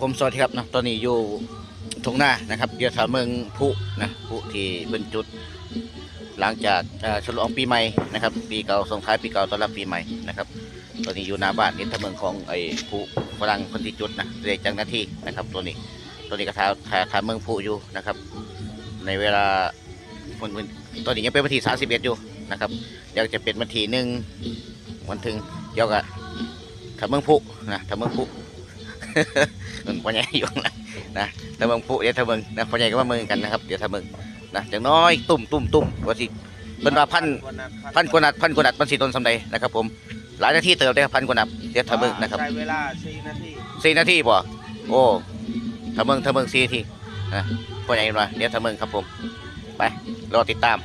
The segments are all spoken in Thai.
ผมสวัสดีครับนะตอนนี้อยู่ทงหน้านะครับเดี๋ยวถามเมืองผู้นะผู้ที่เป็นจุด หลังจากฉลองปีใหม่นะครับ ปีเก่าส่งท้ายปีเก่าต้อนรับปีใหม่นะครับ ตอนนี้อยู่หน้าบ้านนี่ทางเมืองของไอ้ผู้ฝรั่งคนที่จุดนะเรียกจังหน้าที่นะครับตัวนี้ตัวนี้ก็ทาทาทาเมืองผู้อยู่นะครับ ในเวลาคนตอนนี้ยังเป็นวันที่31อยู่นะครับเดี๋ยวจะเป็นวันที่หนึ่งวันถึงเดี๋ยวก็ทาเมืองผู้นะทาเมืองผู้ พ่อใหญ่อยู่ข้างหลังนะถ้าเมืองผู้เดี๋ยวถ้าเมืองนะพ่อใหญ่ก็มาเมืองกันนะครับเดี๋ยวถ้าเมืองนะอย่างน้อยตุ่มตุ่มตุ่มว่าสิเป็นว่าพันพันกว่านัดพันกว่านัดพันสี่ต้นสำใดนะครับ ผม หลายนาทีเติมได้ครับพันกว่านัดเดี๋ยวถ้าเมืองนะครับใช้เวลาสี่นาทีสี่นาทีป่ะโอ้ถ้าเมืองถ้าเมืองสี่นาทีนะพ่อใหญ่มาเดี๋ยวถ้าเมืองครับผม ไปรอติดตาม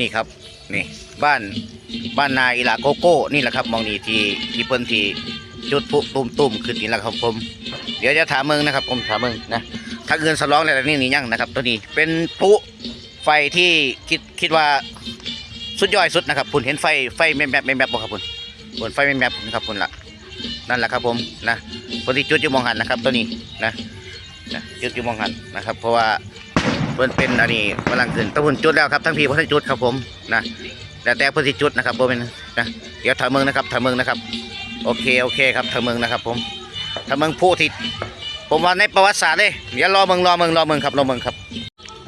นี่ครับนี่บ้านบ้านนาอิลาโกโก้นี่แหละครับมองนี่ที่ที่เพิ่นที่ จุดพลุตุ่มตุ่มขึ้นนี่แหละครับผม เดี๋ยวจะถามมึงนะครับ ผมถามมึงนะถ้าเงินสลองอะไรนี่นี่ยังนะครับ ตัวนี้เป็นพลุไฟที่คิดคิดว่าสุดยอดสุดนะครับคุณเห็นไฟไฟแมบแมบแมบแมบบ่ครับคุณคุณไฟแมบแมบนะครับคุณละนั่นแหละครับผมนะคนที่จุดยูมองหันนะครับ ตัวนี้นะนะจุดยูมองหันนะครับ เพราะว่าเพิ่นเป็นอันนี้กำลังขึ้นตะพุ่นจุดแล้วครับทั้งพี่พ่ทั้งจุดครับผมนะแต่แต่พิ่นสิจุดนะครับผมเป็นนะเดี๋ยวถามมึงนะครับถามมึงนะครับ โอเคโอเคครับถาเมมึงนะครับ ผมถาเมมึงผู้ที่ผมว่าในประวัติศาสตร์เลยเดี๋ยวรอเมืองรอเมืองรอเมืองครับรอเมืองครับ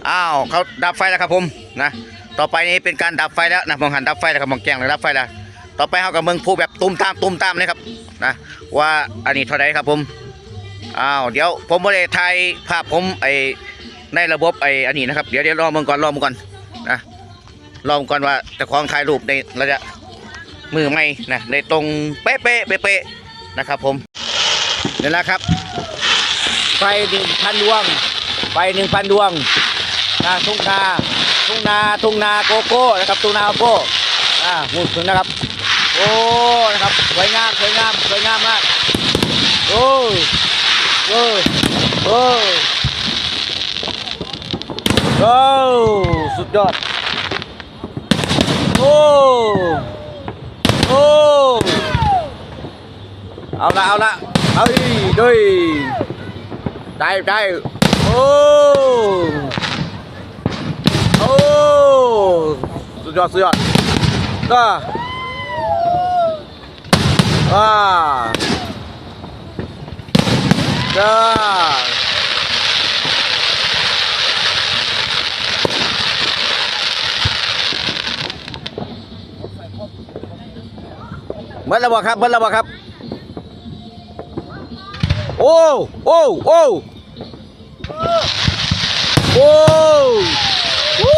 อ้าวเขาดับไฟแล้วครับผมนะต่อไปนี้เป็นการดับไฟแล้วนะมองหันดับไฟแล้วครับมองแกงเลยดับไฟแล้วต่อไปเขากับเมืองผู้แบบตุ้มตามตุ้มตามเลยครับนะว่าอันนี้เท่าไรครับผมอ้าวเดี๋ยวผมไม่ได้ถ่ายภาพผมไอในระบบไออันนี้นะครับเดี๋ยวเดี๋ยวรอเมืองก่อนรอเมืองก่อนนะรอเมืองก่อนว่าจะคล้องถ่ายรูปในระยะ มือไม่นะในตรงเป๊ะเป๊ะเป๊ะนะครับผมนี่แหละครับ ไฟหนึ่งพันดวง ไฟหนึ่งพันดวงนะทุ่งนาทุ่งนาทุ่งนาโกโก้นะครับทุ่งนาโกโก้อ่าหมุนถึงนะครับ โอ้นะครับสวยงามสวยงามสวยงามมากโอ้โอ้โอ้โอ้สุดยอดโอ้ เอาละเอาละเอาดิด้วยได้ได้โอ้โอ้สุดยอดสุดยอดก็อ่าก็เมื่อแล้วบ่ครับเมื่อแล้วบ่ครับ โอ้โอ้โอ้โอ้โอ้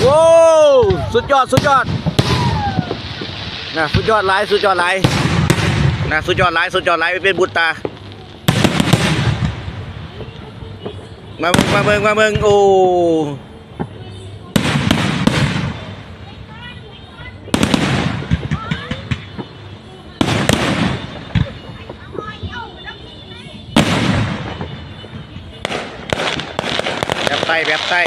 โอ้สุดยอดสุดยอดนะสุดยอดหลายสุดยอดหลายนะสุดยอดหลายสุดยอดหลายเป็นบุตรตามาเมืองมาเมืองมาเมืองโอ้ แบบไต้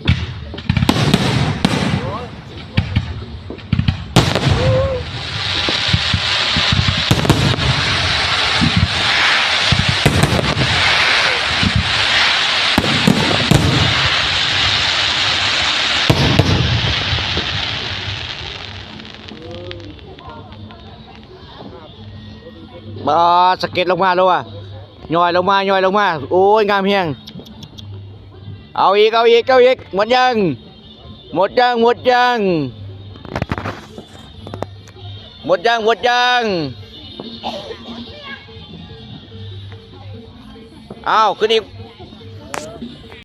Thank you. บาสเก็ตลงมาแล้วว่ะย่อยลงมาย่อยลงมา โอ้ยงามเพียง เอาอีก เอาอีก เอาอีก หมดยัง หมดยัง หมดยัง หมดยัง หมดยัง อ้าว ขึ้นอีก